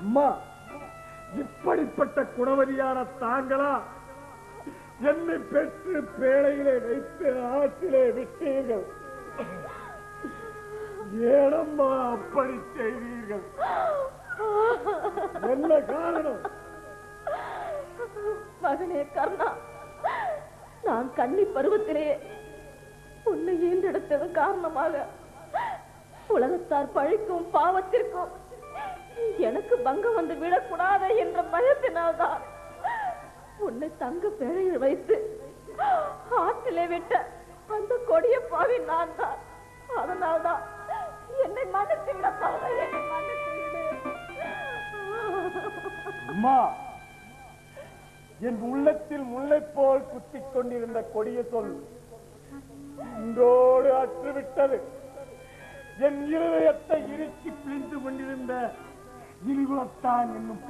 அம்மா இப்படிப்பட்ட குணவரியான தாங்களா? என்னை பெற்று பேழையிலே வைத்து ஆற்றிலே விட்டீர்கள். ஏனம்மா அப்படி செய்தீர்கள்? என்ன காரணம்? மகனே கர்ணா நான் கன்னி பருவத்திலே உன்னை ஈன்றெடுத்தது காரணமாக உலகத்தார் பழிக்கும் பாவத்திற்கும் எனக்கு பங்கம் வந்து விடக்கூடாது என்ற பயத்தினால்தான் உன்னை தங்க பேழையில் வைத்து ஆற்றிலே விட்ட அந்த கொடிய பாவி நான் தான் அதனால்தான் என்னை மன்னித்து விட என்னை மன்னித்து அம்மா என் உள்ளத்தில் முல்லை போல் குத்திக் கொண்டிருந்த கொடிய சொல் இன்றோடு அற்றுவிட்டது என் இருதயத்தை இறுக்கி பிழிந்து கொண்டிருந்த இழிகுலத்தான் என்னும்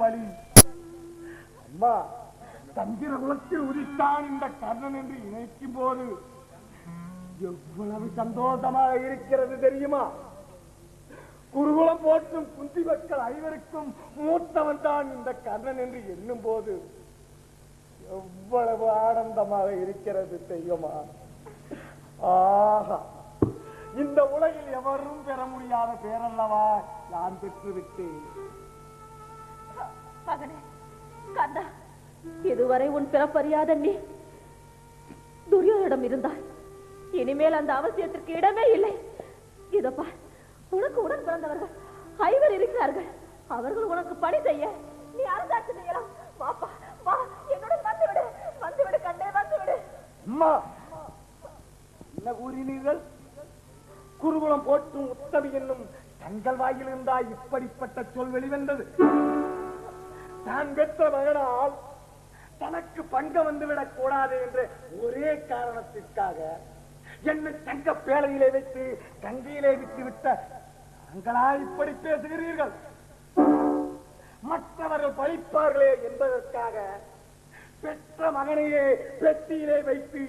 அம்மா தந்திர குலத்தில் உதித்தான் இந்த கர்ணன் என்று நினைக்கும் போது எவ்வளவு சந்தோஷமாக இருக்கிறது தெரியுமா? குருகுலம் போற்றும் குந்தி மக்கள் ஐவருக்கும் மூத்தவன் தான் இந்த கர்ணன் என்று எண்ணும் போது எவ்வளவு ஆனந்தமாக இருக்கிறது தெரியுமா? ஆஹா இந்த உலகில் எவரும் பெற முடியாத பேரல்லவா? நான் பெற்றுவிட்டேன் மகனே கந்தா இதுவரை உன் பிறப்பறியாத நீ துரியோனிடம் இருந்தாய். இனிமேல் அந்த அவசியத்திற்கு இடமே இல்லை. இதப்பா உனக்கு உடன் பிறந்தவர்கள் ஐவர் இருக்கிறார்கள். அவர்கள் உனக்கு பணி செய்ய நீ அரசாட்சி செய்யலாம். வாப்பா வா என்னுடன் வந்துவிடு. வந்துவிடு கண்ணே வந்துவிடு. அம்மா என்ன கூறினீர்கள்? குருகுலம் போற்றும் உத்தவி என்னும் தங்கள் வாயிலிருந்தா இப்படிப்பட்ட சொல் வெளிவந்தது. தான் பெற்ற மகனால் தனக்கு பங்க வந்துவிடக் கூடாது என்ற ஒரே காரணத்திற்காக என்னை தங்க பேழையிலே வைத்து கங்கையிலே விட்டு விட்ட தாங்களா இப்படி பேசுகிறீர்கள். மற்றவர்கள் பழிப்பார்களே என்பதற்காக பெற்ற மகனையே பெட்டியிலே வைத்து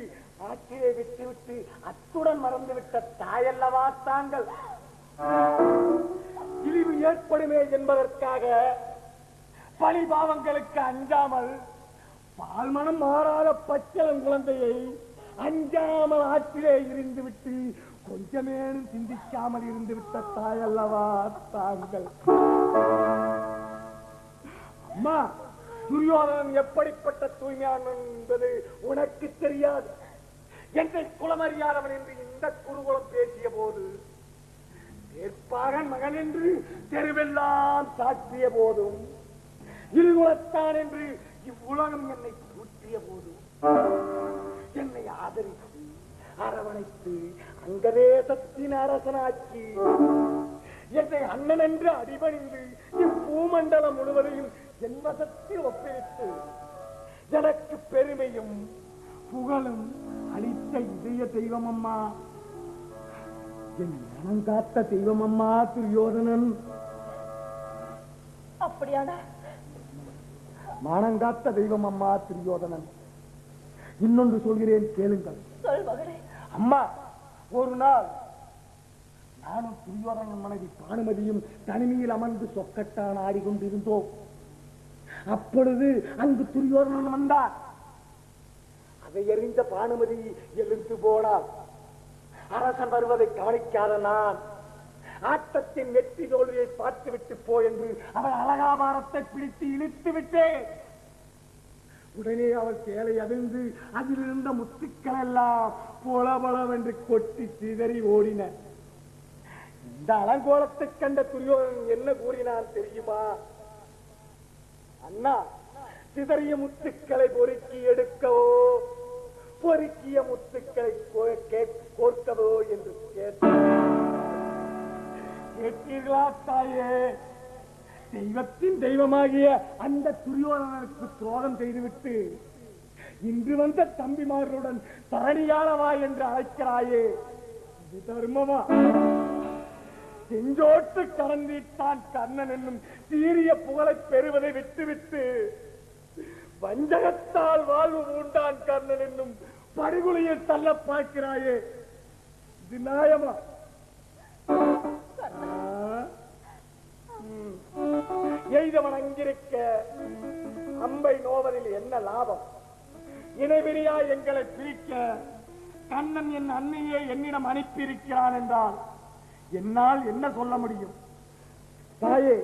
ஆற்றிலே விட்டுவிட்டு அத்துடன் மறந்துவிட்ட தாயல்லவா தாங்கள். இழிவு ஏற்படுமே என்பதற்காக பழி பாவங்களுக்கு அஞ்சாமல் பால்மனம் மாறாத பச்சளம் குழந்தையை அஞ்சாமல் ஆற்றிலே இருந்து விட்டு கொஞ்சமேனும் சிந்திக்காமல் இருந்து விட்ட தாயல்லவா தாங்கள். அம்மா துரியோதனன் எப்படிப்பட்ட தூய்மையானவன் என்பது உனக்கு தெரியாது. என்னை குலமறியாதவன் என்று இந்த குருகுலம் பேசிய போது ஏற்பாகன் மகன் என்று தெருவெல்லாம் சாற்றிய போதும் இருகுலத்தான் என்று இவ்வுலகம் என்னை தூற்றிய போது என்னை ஆதரித்து அரவணைத்து அங்கதேசத்தின் அரசனாக்கி என்னை அண்ணன் என்று அடிபணிந்து இப்பூமண்டலம் முழுவதையும் என் வசத்தில் எனக்கு பெருமையும் புகழும் அளித்த இதய தெய்வம் அம்மா என் மனம் காத்த தெய்வம் அம்மா துரியோதனன். அப்படியானா மானங்காத்த தெய்வம் அம்மா துரியோதனன். இன்னொன்று சொல்கிறேன் கேளுங்கள். அம்மா ஒரு நாள் நானும் துரியோதனன் மனைவி பானுமதியும் தனிமையில் அமர்ந்து சொக்கட்டான் ஆடிக்கொண்டிருந்தோம் அப்பொழுது அங்கு துரியோதனன் வந்தார். அதை எறிந்த பானுமதி எழுந்து போனார் அரசன் வருவதை கவனிக்காத நான் ஆட்டத்தின் வெற்றி தோல்வியை பார்த்துவிட்டு போ என்று அவள் அலகாபாரத்தை பிடித்து இழுத்து விட்டேன். உடனே அவள் சேலை அதிர்ந்து அதில் இருந்த முத்துக்கள் எல்லாம் பொலபலவென்று கொட்டி சிதறி ஓடின. இந்த அலங்கோலத்தை கண்ட துரியோதனன் என்ன கூறினான் தெரியுமா? அண்ணா சிதறிய முத்துக்களை பொறுக்கி எடுக்கவோ பொறுக்கிய முத்துக்களை கோ- கோர்க்கவோ? என்று கேட்டான். கேட்டீர்களா தாயே தெய்வத்தின் தெய்வமாகிய அந்த துரியோதனனுக்கு துரோகம் செய்துவிட்டு இன்று வந்த தம்பிமார்களுடன் தரணியாளவா என்று அழைக்கிறாயே. இது தர்மமா? செஞ்சோட்டு கடந்திட்டான் கர்ணன் என்னும் சீரிய புகழை பெறுவதை விட்டுவிட்டு வஞ்சகத்தால் வாழ்வு பூண்டான் கர்ணன் என்னும் படுகொலையில் தள்ள பார்க்கிறாயே. இது நியாயமா? எய்தவன் அங்கிருக்க அம்பை நோவதில் என்ன லாபம்? இணைவிரியா எங்களை பிரிக்க கண்ணன் என் அன்னையே என்னிடம் அனுப்பியிருக்கிறான் என்றால் என்னால் என்ன சொல்ல முடியும்? தாயே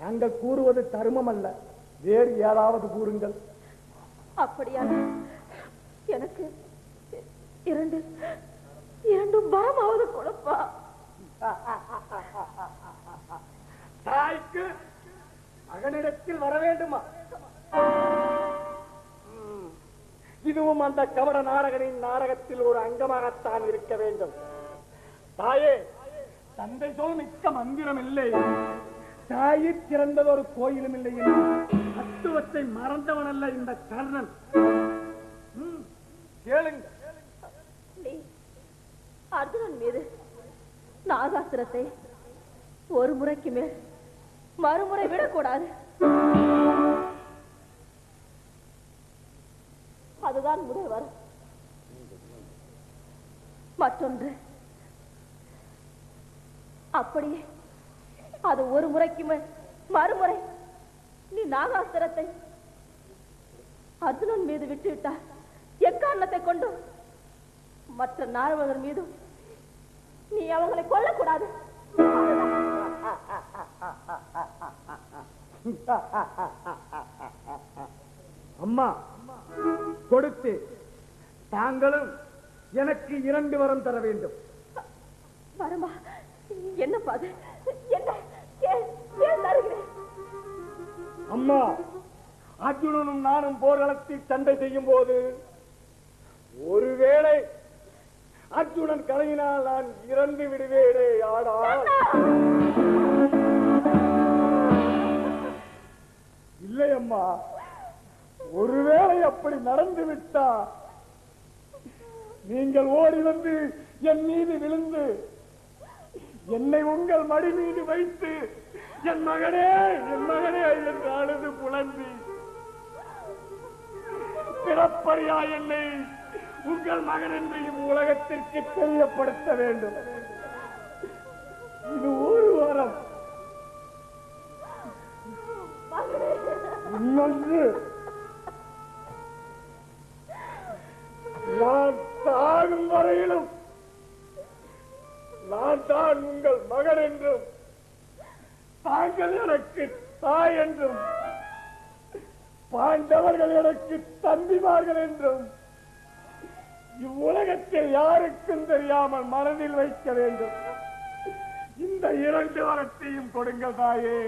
நாங்கள் கூறுவது தர்மம் அல்ல வேறு ஏதாவது கூறுங்கள். அப்படியான எனக்கு இரண்டு இரண்டும் வரமாவது கொடுப்பா. தாய்க்கு மகனிடத்தில் வர வேண்டுமா? இதுவும் அந்த கவட நாடகனின் நாடகத்தில் ஒரு அங்கமாகத்தான் இருக்க வேண்டும். தாயே தந்தை சொல் மிக்க மந்திரம் இல்லை. தாயை திறந்தது ஒரு கோயிலும் இல்லை தத்துவத்தை மறந்தவன் அல்ல இந்த கர்ணன். கேளுங்க. அர்ஜுனன் மீது நாகாசுரத்தை ஒரு முறைக்கு மேல் மறுமுறை விடக்கூடாது. அதுதான் முதல்வர் மற்றொன்று அப்படியே அது ஒரு முறைக்கு மறுமுறை நீ நாகாஸ்திரத்தை அர்ஜுனன் மீது விட்டுவிட்டார் எக்காரணத்தை கொண்டும் மற்ற நாரவர்கள் மீதும் நீ அவங்களை கொல்லக்கூடாது. அம்மா கொடுத்து தாங்களும் எனக்கு இரண்டு வரம் தர வேண்டும். வரமா என்ன தருகிறேன்? அம்மா அர்ஜுனனும் நானும் போர்க்களத்தில் சண்டை செய்யும் போது ஒருவேளை அர்ஜுனன் கலையினால் நான் இறந்து விடுவேனே ஆனால் இல்லை அம்மா ஒருவேளை அப்படி நடந்து விட்டா நீங்கள் ஓடி வந்து என் மீது விழுந்து என்னை உங்கள் மடி மீது வைத்து என் மகனே என் மகனே என்று அழுது புலம்பி பிறப்பறியா என்னை உங்கள் மகன் என்று உலகத்திற்கு தெரியப்படுத்த வேண்டும். இது ஒரு வாரம் இன்னொன்று. நான் சாகும் வரையிலும் நான் தான் உங்கள் மகன் என்றும் தாங்கள் எனக்கு தாய் என்றும் பாண்டவர்கள் எனக்கு தம்பிமார்கள் என்றும் இவ்வுலகத்தில் யாருக்கும் தெரியாமல் மனதில் வைக்க வேண்டும். இந்த இரண்டு வரத்தையும் கொடுங்க தாயே.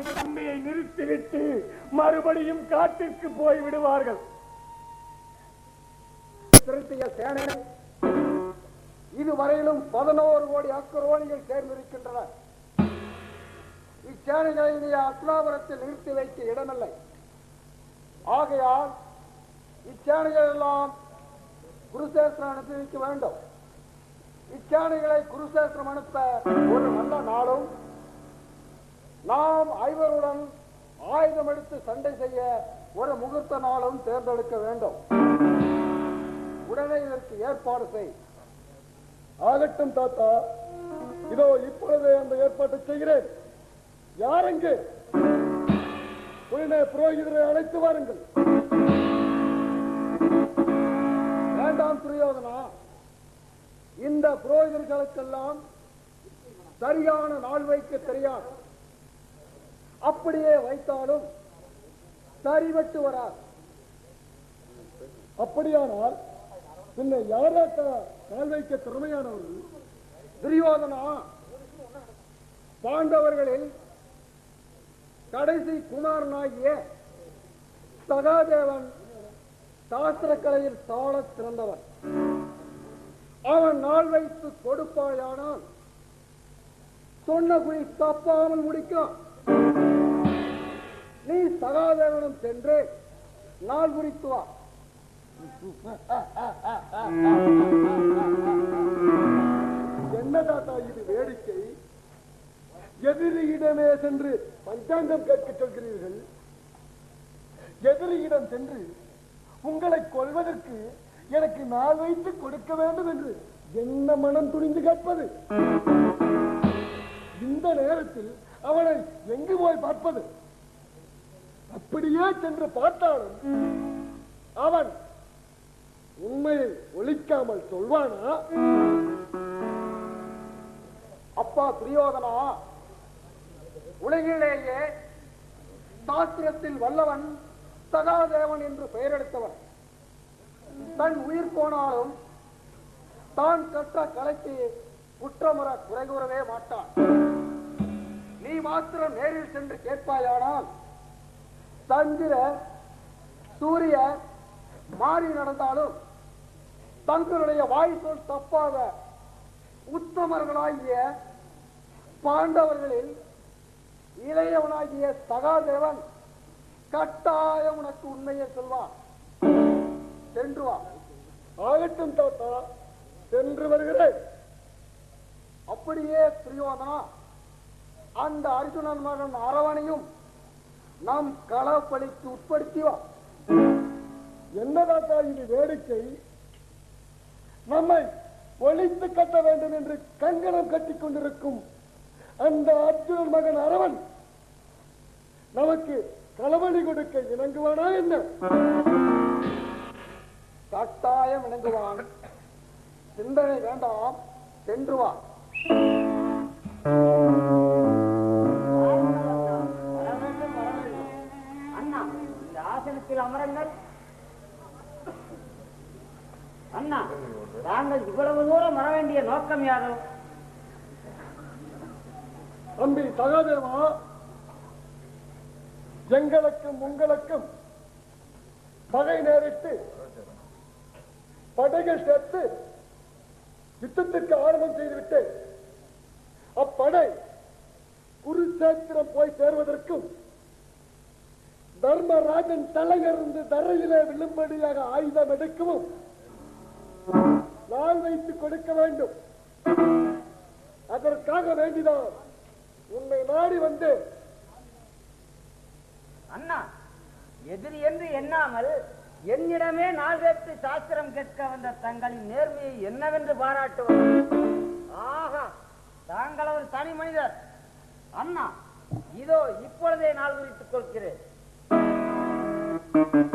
அவர்கள் இது? நிறுத்திவிட்டு மறுபடியும் காட்டிற்கு போய் விடுவார்கள். திருத்திய சேனை இதுவரையிலும் பதினோரு கோடி அக்கரோணிகள் சேர்ந்திருக்கின்றன. இச்சேனைகளை நீ அஸ்லாபுரத்தில் நிறுத்தி வைக்க இடமில்லை. ஆகையால் இச்சேனைகள் எல்லாம் குருசேஸ்திரம் அனுப்பி வைக்க வேண்டும். இச்சேனைகளை குருசேஸ்திரம் அனுப்ப ஒரு நல்ல நாளும் நாம் ஐவருடன் ஆயுதம் எடுத்து சண்டை செய்ய ஒரு முகூர்த்த நாளும் தேர்ந்தெடுக்க வேண்டும். உடனே இதற்கு ஏற்பாடு செய். ஆகட்டும் தாத்தா. இதோ இப்பொழுதே அந்த ஏற்பாட்டை செய்கிறேன். யாரெங்கு உடனே புரோகிதரை அழைத்து வாருங்கள். வேண்டாம் துரியோதனா. இந்த புரோகிதர்களுக்கெல்லாம் சரியான நாள் வைக்க தெரியாது. அப்படியே வைத்தாலும் சரிவட்டு வராது. அப்படியானால் பின்ன யாராக்கா கால் வைக்க திறமையானவர்கள்? துரியோதனா பாண்டவர்களில் கடைசி குமாரனாகிய சகாதேவன் சாஸ்திரக்கலையில் சாலச் சிறந்தவன். அவன் நாள் வைத்து கொடுப்பாயானால் சொன்ன குறி தப்பாமல் முடிக்கும். நீ சகாதேவனும் சென்று நாள் குறித்து வா. என்ன தாத்தா இது வேடிக்கை? எதிரியிடமே சென்று பஞ்சாங்கம் கேட்க சொல்கிறீர்கள். எதிரியிடம் சென்று உங்களை கொள்வதற்கு எனக்கு நாள் வைத்து கொடுக்க வேண்டும் என்று என்ன மனம் துணிந்து கேட்பது? இந்த நேரத்தில் அவனை எங்கு போய் பார்ப்பது? அப்படியே சென்று பார்த்தாலும் அவன் உண்மையை ஒழிக்காமல் சொல்வானா? அப்பா துரியோதனா உலகிலேயே சாஸ்திரத்தில் வல்லவன் சகாதேவன் என்று பெயரெடுத்தவன். தன் உயிர் போனாலும் தான் கற்ற கலைக்கு குற்றமுற குறைகூறவே மாட்டான். நீ மாத்திரம் நேரில் சென்று கேட்பாயானால் சந்திர சூரிய மாறி நடந்தாலும் தங்களுடைய வாய் சொல் தப்பாத உத்தமர்களாகிய பாண்டவர்களில் இளையவனாகிய சகாதேவன் கட்டாயம் உனக்கு உண்மையை சொல்வான். சென்று வா. ஆகட்டும் தாத்தா சென்று வருகிறேன். அப்படியே துரியோதனா அந்த அர்ஜுனன் மகன் அரவணையும் நாம் களப்பலிக்கு உட்படுத்தி என்னதாத்தா இது வேடிக்கை? நம்மை ஒழித்து கட்ட வேண்டும் என்று கங்கணம் கட்டிக் கொண்டிருக்கும் அந்த அர்ஜுனன் மகன் அரவன் நமக்கு களவழி கொடுக்க இணங்குவானா என்ன? கட்டாயம் இணங்குவான். சிந்தனை வேண்டாம் சென்று வா ஆசனத்தில் அண்ணா தாங்கள் இவ்வளவு தூரம் வர வேண்டிய நோக்கம் யாரோ? தம்பி சகாதேவா எங்களுக்கும் உங்களுக்கும் பகை நேரிட்டு படைகள் சேர்த்து யுத்தத்திற்கு ஆரம்பம் செய்துவிட்டு அப்படை குருச்சேத்திரம் போய் சேர்வதற்கும் தர்மராஜன் தலையிலிருந்து தரையிலே விழும்படியாக ஆயுதம் எடுக்கவும் நாள் வைத்து கொடுக்க வேண்டும். அதற்காக வேண்டிதான் உன்னை நாடி வந்து அண்ணா எதிரி என்று எண்ணாமல் என்னிடமே நாள் கேட்டு சாஸ்திரம் கேட்க வந்த தங்களின் நேர்மையை என்னவென்று பாராட்டுவார் ஆஹா தாங்கள் ஒரு தனி மனிதர். அண்ணா இதோ இப்பொழுதே நாள் குறித்துக் கொள்கிறேன். அண்ணா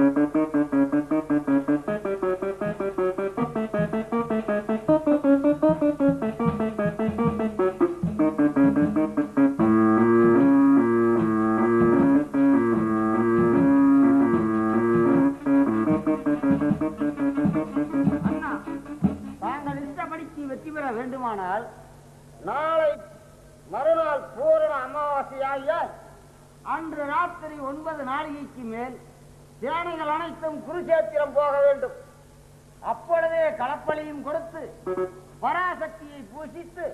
பராசக்தியை பூசித்து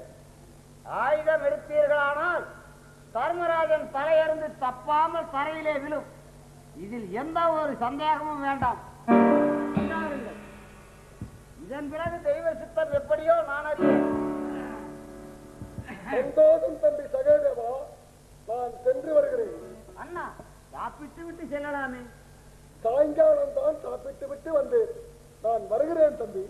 ஆயுதம் எடுத்தீர்களானால் தர்மராஜன் தலையறிந்து தப்பாமல் தரையிலே விழும். இதில் எந்த ஒரு சந்தேகமும் வேண்டாம். இதன் பிறகு தெய்வ சித்தம் எப்படியோ நான் அறிவேன். தம்பி சகாதேவா நான் சென்று வருகிறேன். அண்ணா சாப்பிட்டு விட்டு செல்லலாமே. சாயங்காலம் தான் சாப்பிட்டு விட்டு வந்து நான் வருகிறேன் தம்பி.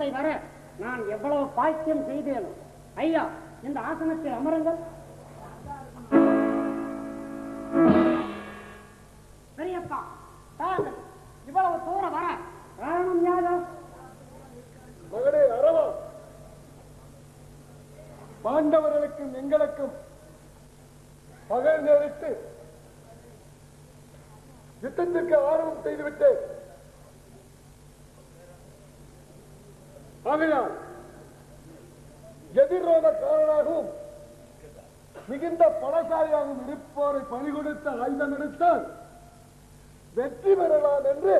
பெரிய வர நான் எவ்வளவு பாக்கியம் செய்தேனும் ஐயா இந்த ஆசனத்தில் அமருங்கள். பெரியப்பா தாங்கள் இவ்வளவு தூரம் வர காரணம் யாரோ மகனே அரவா பாண்டவர்களுக்கும் எங்களுக்கும் பகல் நேரிட்டு யுத்தத்திற்கு ஆர்வம் செய்துவிட்டு ஆகையால் எதிரோதக்காரனாகவும் மிகுந்த பலசாரியாகவும் இருப்போரை பணி கொடுத்த ஆயுதம் எடுத்தால் வெற்றி பெறலாம் என்று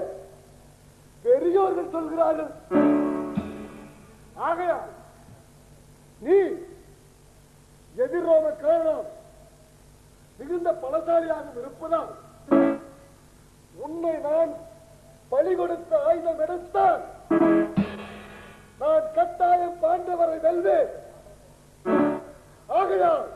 பெரியோர்கள் சொல்கிறார்கள். ஆகையால் நீ எதிரோத மிகுந்த பலசாரியாகவும் இருப்பதால் உன்னை நான் பலி கொடுத்த ஆயுதம் எடுத்தால் நான் கட்டாயம் பாண்டவரை வெல்வேன். ஆகையால்